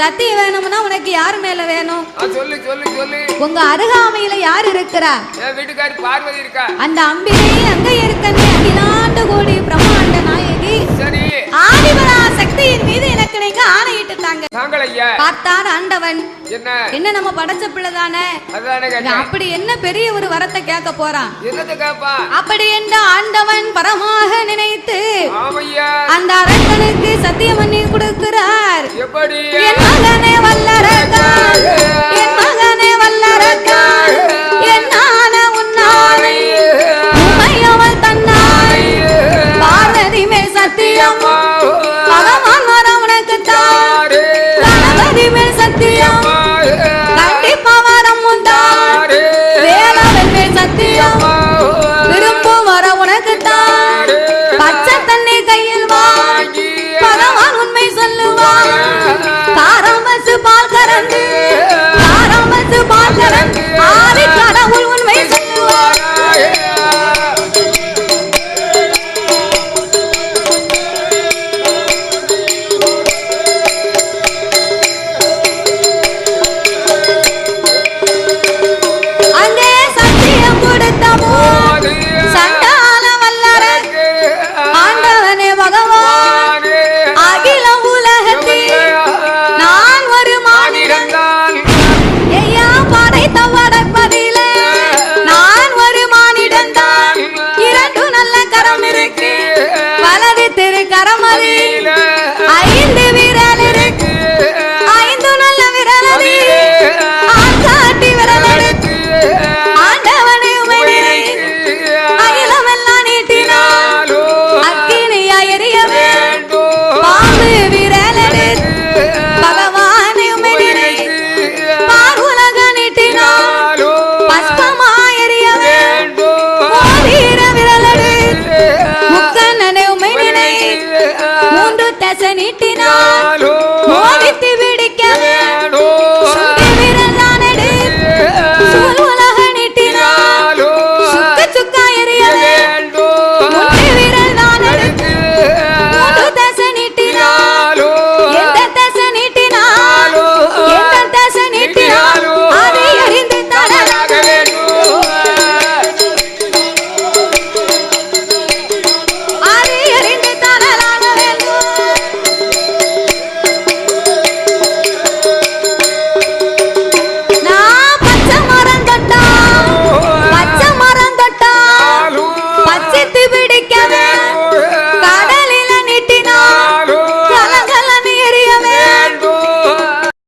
சத்தியம் வேணும்னா உனக்கு யார் மேல வேணும்? சொல்லு சொல்லு சொல்லு. உங்க அருகாமையில யார் இருக்கிறா? என் வீட்டுக்காரி பார்வதி இருக்கா? அந்த அம்பிகை அங்க இருக்கனே அகிலாண்ட கோடி பிரம்மாண்ட நாயகி சரி. ஆதிபரா சக்தியின் மீது எனக்கு நீங்க ஆணையிட்டுட்டாங்க. தாங்கள் ஐயா. பார்த்தார் ஆண்டவன். என்ன? என்ன நம்ம படைச்ச பிள்ளை தானே அப்படி என்ன பெரிய ஒரு வரத்தை கேட்க போறான்? என்னது கேப்பா? அப்படி என்று ஆண்டவன் பரமாக நினைத்து அந்த அரசனுக்கு சத்தியம் பண்ணி கொடுக்கிறார். எப்படி? என் மகனே வல்ல Yeah. Sara María. వెలసనిట్టినా